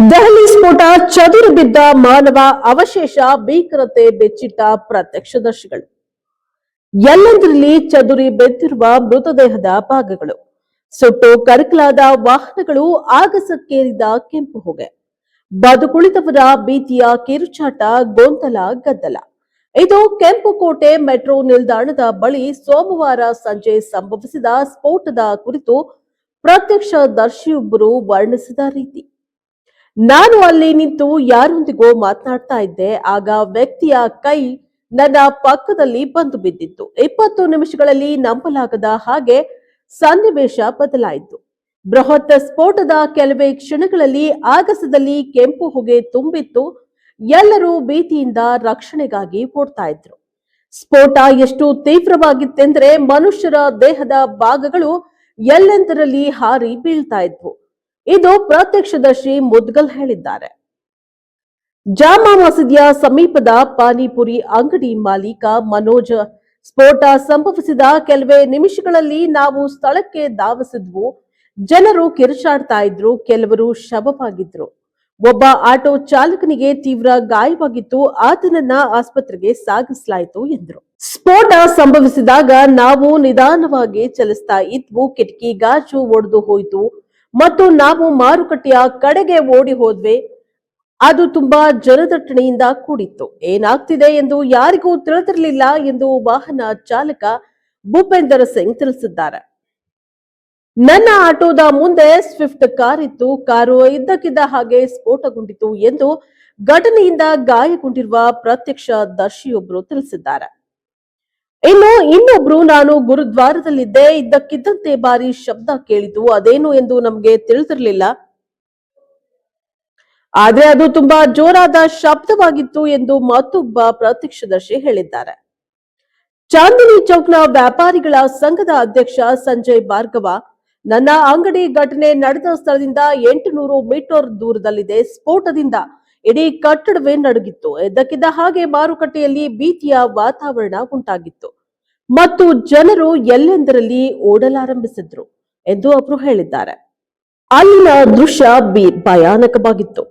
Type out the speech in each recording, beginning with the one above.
ದೆಹಲಿ ಸ್ಫೋಟ ಚದುರು ಬಿದ್ದ ಮಾನವ ಅವಶೇಷ ಭೀಕರತೆ ಬೆಚ್ಚಿಟ್ಟ ಪ್ರತ್ಯಕ್ಷದರ್ಶಿಗಳು. ಎಲ್ಲೆಂದರಲ್ಲಿ ಚದುರಿ ಬೆದ್ದಿರುವ ಮೃತದೇಹದ ಭಾಗಗಳು. ಸುಟ್ಟು ಕರಕಲಾದ ವಾಹನಗಳು ಆಗಸಕ್ಕೇರಿದ ಕೆಂಪು ಹೊಗೆ. ಬದುಕುಳಿದವರ ಭೀತಿಯ ಕಿರುಚಾಟ, ಗೊಂದಲ, ಗದ್ದಲ. ಇದು ಕೆಂಪುಕೋಟೆ ಮೆಟ್ರೋ ನಿಲ್ದಾಣದ ಬಳಿ ಸೋಮವಾರ ಸಂಜೆ ಸಂಭವಿಸಿದ ಸ್ಫೋಟದ ಕುರಿತು ಪ್ರತ್ಯಕ್ಷದರ್ಶಿಯೊಬ್ಬರು ವರ್ಣಿಸಿದ ರೀತಿ. ನಾನು ಅಲ್ಲಿ ನಿಂತು ಯಾರೊಂದಿಗೋ ಮಾತನಾಡ್ತಾ ಇದ್ದೆ. ಆಗ ವ್ಯಕ್ತಿಯ ಕೈ ನನ್ನ ಪಕ್ಕದಲ್ಲಿ ಬಂದು ಬಿದ್ದಿತ್ತು. ಇಪ್ಪತ್ತು ನಿಮಿಷಗಳಲ್ಲಿ ನಂಬಲಾಗದ ಹಾಗೆ ಸನ್ನಿವೇಶ ಬದಲಾಯಿತು. ಬೃಹತ್ ಸ್ಫೋಟದ ಕೆಲವೇ ಕ್ಷಣಗಳಲ್ಲಿ ಆಗಸದಲ್ಲಿ ಕೆಂಪು ಹೊಗೆ ತುಂಬಿತ್ತು. ಎಲ್ಲರೂ ಭೀತಿಯಿಂದ ರಕ್ಷಣೆಗಾಗಿ ಓಡ್ತಾ ಇದ್ರು. ಸ್ಫೋಟ ಎಷ್ಟು ತೀವ್ರವಾಗಿತ್ತೆಂದ್ರೆ ಮನುಷ್ಯರ ದೇಹದ ಭಾಗಗಳು ಎಲ್ಲೆಂದರಲ್ಲಿ ಹಾರಿ ಬೀಳ್ತಾ ಇದ್ವು. ಇದು ಪ್ರತ್ಯಕ್ಷದರ್ಶಿ ಮುದ್ಗಲ್ ಹೇಳಿದ್ದಾರೆ. ಜಾಮಾ ಮಸೀದಿಯ ಸಮೀಪದ ಪಾನಿಪುರಿ ಅಂಗಡಿ ಮಾಲೀಕ ಮನೋಜ್ ಸ್ಫೋಟ ಸಂಭವಿಸಿದ ಕೆಲವೇ ನಿಮಿಷಗಳಲ್ಲಿ ನಾವು ಸ್ಥಳಕ್ಕೆ ಧಾವಿಸಿದ್ವು. ಜನರು ಕಿರುಚಾಡ್ತಾ ಇದ್ರು, ಕೆಲವರು ಶವವಾಗಿದ್ರು. ಒಬ್ಬ ಆಟೋ ಚಾಲಕನಿಗೆ ತೀವ್ರ ಗಾಯವಾಗಿತ್ತು, ಆತನನ್ನ ಆಸ್ಪತ್ರೆಗೆ ಸಾಗಿಸಲಾಯಿತು ಎಂದರು. ಸ್ಫೋಟ ಸಂಭವಿಸಿದಾಗ ನಾವು ನಿಧಾನವಾಗಿ ಚಲಿಸ್ತಾ ಇದ್ವು, ಕಿಟಕಿ ಗಾಜು ಒಡೆದು ಹೋಯಿತು. ಮತ್ತು ನಾವು ಮಾರುಕಟ್ಟೆಯ ಕಡೆಗೆ ಓಡಿ ಹೋದ್ವಿ. ಅದು ತುಂಬಾ ಜನದಟ್ಟಣೆಯಿಂದ ಕೂಡಿತ್ತು. ಏನಾಗ್ತಿದೆ ಎಂದು ಯಾರಿಗೂ ತಿಳಿದಿರಲಿಲ್ಲ ಎಂದು ವಾಹನ ಚಾಲಕ ಭೂಪೇಂದರ್ ಸಿಂಗ್ ತಿಳಿಸಿದ್ದಾರೆ. ನನ್ನ ಆಟೋದ ಮುಂದೆ ಸ್ವಿಫ್ಟ್ ಕಾರ್ ಇತ್ತು. ಕಾರು ಇದ್ದಕ್ಕಿದ್ದ ಹಾಗೆ ಸ್ಫೋಟಗೊಂಡಿತು ಎಂದು ಘಟನೆಯಿಂದ ಗಾಯಗೊಂಡಿರುವ ಪ್ರತ್ಯಕ್ಷದರ್ಶಿಯೊಬ್ಬರು ತಿಳಿಸಿದ್ದಾರೆ. ಇನ್ನು ಇನ್ನೊಬ್ರು ನಾನು ಗುರುದ್ವಾರದಲ್ಲಿದ್ದೆ, ಇದ್ದಕ್ಕಿದ್ದಂತೆ ಬಾರಿ ಶಬ್ದ ಕೇಳಿತು. ಅದೇನು ಎಂದು ನಮಗೆ ತಿಳಿದಿರಲಿಲ್ಲ. ಆದ್ರೆ ಅದು ತುಂಬಾ ಜೋರಾದ ಶಬ್ದವಾಗಿತ್ತು ಎಂದು ಮತ್ತೊಬ್ಬ ಪ್ರತ್ಯಕ್ಷದರ್ಶಿ ಹೇಳಿದ್ದಾರೆ. ಚಾಂದಿನಿ ಚೌಕ್ನ ವ್ಯಾಪಾರಿಗಳ ಸಂಘದ ಅಧ್ಯಕ್ಷ ಸಂಜಯ್ ಭಾರ್ಗವ, ನನ್ನ ಅಂಗಡಿ ಘಟನೆ ನಡೆದ ಸ್ಥಳದಿಂದ ಎಂಟುನೂರು ಮೀಟರ್ ದೂರದಲ್ಲಿದೆ. ಸ್ಫೋಟದಿಂದ ಇಡೀ ಕಟ್ಟಡವೇ ನಡುಗಿತ್ತು. ಎದ್ದಕ್ಕಿದ್ದ ಹಾಗೆ ಮಾರುಕಟ್ಟೆಯಲ್ಲಿ ಭೀತಿಯ ವಾತಾವರಣ ಉಂಟಾಗಿತ್ತು. ಮತ್ತು ಜನರು ಎಲ್ಲೆಂದರಲ್ಲಿ ಓಡಲಾರಂಭಿಸಿದ್ರು ಎಂದು ಅವರು ಹೇಳಿದ್ದಾರೆ. ಅಲ್ಲಿನ ದೃಶ್ಯ ಭಯಾನಕವಾಗಿತ್ತು.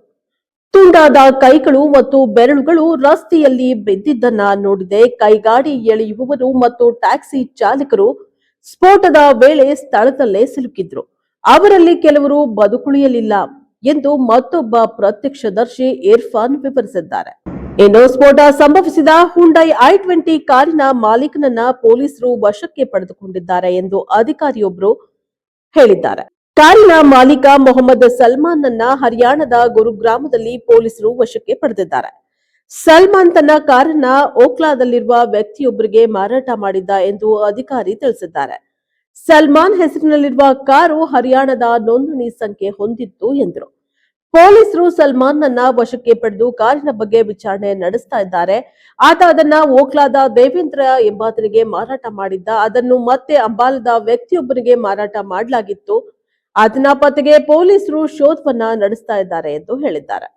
ತುಂಡಾದ ಕೈಗಳು ಮತ್ತು ಬೆರಳುಗಳು ರಸ್ತೆಯಲ್ಲಿ ಬಿದ್ದಿದ್ದನ್ನ ನೋಡಿದೆ ಕೈಗಾಡಿ ಎಳೆಯುವವರು ಮತ್ತು ಟ್ಯಾಕ್ಸಿ ಚಾಲಕರು ಸ್ಫೋಟದ ವೇಳೆ ಸ್ಥಳದಲ್ಲೇ ಸಿಲುಕಿದ್ರು. ಅವರಲ್ಲಿ ಕೆಲವರು ಬದುಕುಳಿಯಲಿಲ್ಲ. ಎಂದು ಮತ್ತೊಬ್ಬ ಪ್ರತ್ಯಕ್ಷದರ್ಶಿ ಇರ್ಫಾನ್ ವಿವರಿಸಿದ್ದಾರೆ. ಇನ್ನು ಸ್ಫೋಟ ಸಂಭವಿಸಿದ ಹುಂಡೈ ಐ ಟ್ವೆಂಟಿ ಕಾರಿನ ಮಾಲೀಕನನ್ನ ಪೊಲೀಸರು ವಶಕ್ಕೆ ಪಡೆದುಕೊಂಡಿದ್ದಾರೆ ಎಂದು ಅಧಿಕಾರಿಯೊಬ್ಬರು ಹೇಳಿದ್ದಾರೆ. ಕಾರಿನ ಮಾಲೀಕ ಮೊಹಮ್ಮದ್ ಸಲ್ಮಾನ್ ನನ್ನ ಹರಿಯಾಣದ ಗುರುಗ್ರಾಮದಲ್ಲಿ ಪೊಲೀಸರು ವಶಕ್ಕೆ ಪಡೆದಿದ್ದಾರೆ. ಸಲ್ಮಾನ್ ತನ್ನ ಕಾರನ್ನ ಓಕ್ಲಾದಲ್ಲಿರುವ ವ್ಯಕ್ತಿಯೊಬ್ಬರಿಗೆ ಮಾರಾಟ ಮಾಡಿದ್ದ ಎಂದು ಅಧಿಕಾರಿ ತಿಳಿಸಿದ್ದಾರೆ. ಸಲ್ಮಾನ್ ಹೆಸರಿನಲ್ಲಿರುವ ಕಾರು ಹರಿಯಾಣದ ನೋಂದಣಿ ಸಂಖ್ಯೆ ಹೊಂದಿತ್ತು ಎಂದರು. ಪೊಲೀಸರು ಸಲ್ಮಾನ್ ನನ್ನ ವಶಕ್ಕೆ ಪಡೆದು ಕಾರಿನ ಬಗ್ಗೆ ವಿಚಾರಣೆ ನಡೆಸ್ತಾ ಇದ್ದಾರೆ. ಆತ ಅದನ್ನ ಓಕ್ಲಾದ ದೇವೇಂದ್ರ ಎಂಬಾತನಿಗೆ ಮಾರಾಟ ಮಾಡಿದ್ದ, ಅದನ್ನು ಮತ್ತೆ ಅಂಬಾಲದ ವ್ಯಕ್ತಿಯೊಬ್ಬನಿಗೆ ಮಾರಾಟ ಮಾಡಲಾಗಿತ್ತು. ಆತನ ಪತ್ತೆಗೆ ಪೊಲೀಸರು ಶೋಧವನ್ನ ನಡೆಸ್ತಾ ಇದ್ದಾರೆ ಎಂದು ಹೇಳಿದ್ದಾರೆ.